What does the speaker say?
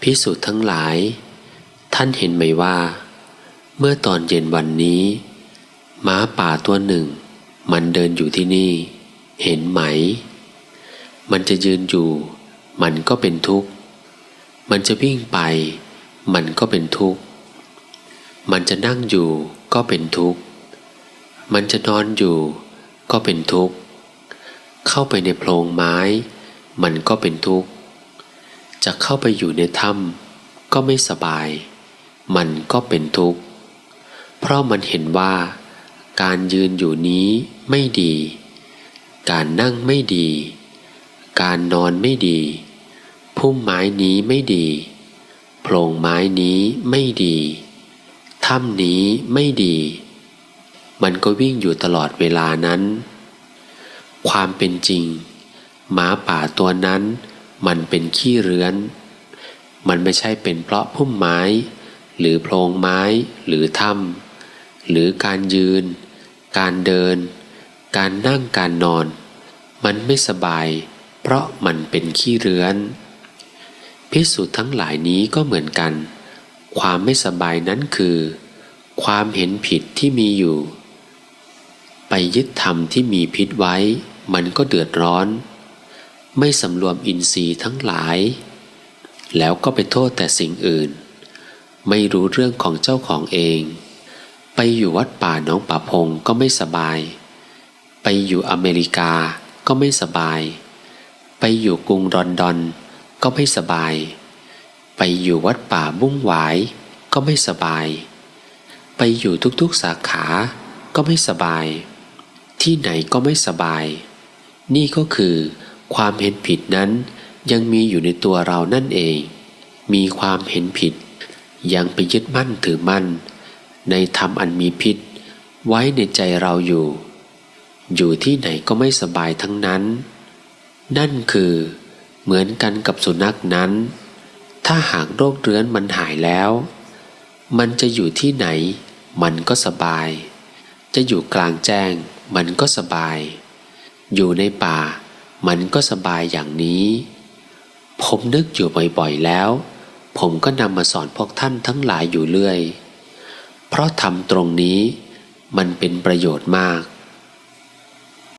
พิสุทั้งหลาย ท่านเห็นไหมว่า เมื่อตอนเย็นวันนี้ม้าป่าตัวหนึ่ง มันเดินอยู่ที่นี่ เห็นไหม มันจะยืนอยู่ มันก็เป็นทุกข์ มันจะวิ่งไป มันก็เป็นทุกข์ มันจะนั่งอยู่ก็เป็นทุกข์ มันจะนอนอยู่ ก็เป็นทุกข์ เข้าไปในโพรงไม้ มันก็เป็นทุกข์ จะเข้าไปอยู่ในถ้ำก็ไม่สบาย มันก็เป็นทุกข์ เพราะมันเห็นว่า การยืนอยู่นี้ไม่ดี การนั่งไม่ดี การนอนไม่ดี พุ่มไม้นี้ไม่ดีโพรงไม้นี้ไม่ดีถ้ำนี้ไม่ดี มันก็วิ่งอยู่ตลอดเวลานั้น ความเป็นจริง หมาป่าตัวนั้น มันเป็นขี้เรือน มันไม่ใช่เป็นเพราะพุ่มไม้ หรือโพรงไม้ หรือถ้ำหรือการยืน การเดิน การนั่งการนอน มันไม่สบาย เพราะมันเป็นขี้เรือน พิสูจน์ทั้งหลายนี้ก็เหมือนกัน ความไม่สบายนั้นคือ ความเห็นผิดที่มีอยู่ ไปยึดธรรมที่มีพิษไว้ มันก็เดือดร้อน ไม่สำรวมอินทรีย์ทั้งหลาย แล้วก็ไปโทษแต่สิ่งอื่น ไม่รู้เรื่องของเจ้าของเอง ไปอยู่วัดป่าน้องป่าพงก็ไม่สบาย ไปอยู่อเมริกาก็ไม่สบาย ไปอยู่กรุงลอนดอนก็ไม่สบาย ไปอยู่วัดป่าบุ้งหวายก็ไม่สบาย ไปอยู่ทุกๆสาขาก็ไม่สบาย ที่ไหนก็ไม่สบาย นี่ก็คือ ความเห็นผิดนั้นยังมีอยู่ในตัวเรานั่นเอง มีความเห็นผิด ยังไปยึดมั่นถือมั่น ในธรรมอันมีพิษ ไว้ในใจเราอยู่ อยู่ที่ไหนก็ไม่สบายทั้งนั้น นั่นคือเหมือนกันกับสุนัขนั้น ถ้าหากโรคเรื้อนมันหายแล้ว มันจะอยู่ที่ไหน มันก็สบาย จะอยู่กลางแจ้ง มันก็สบาย อยู่ในป่า มันก็สบายอย่างนี้ ผมนึกอยู่บ่อยๆแล้ว ผมก็นำมาสอนพวกท่านทั้งหลายอยู่เรื่อย เพราะทำตรงนี้มันเป็นประโยชน์มาก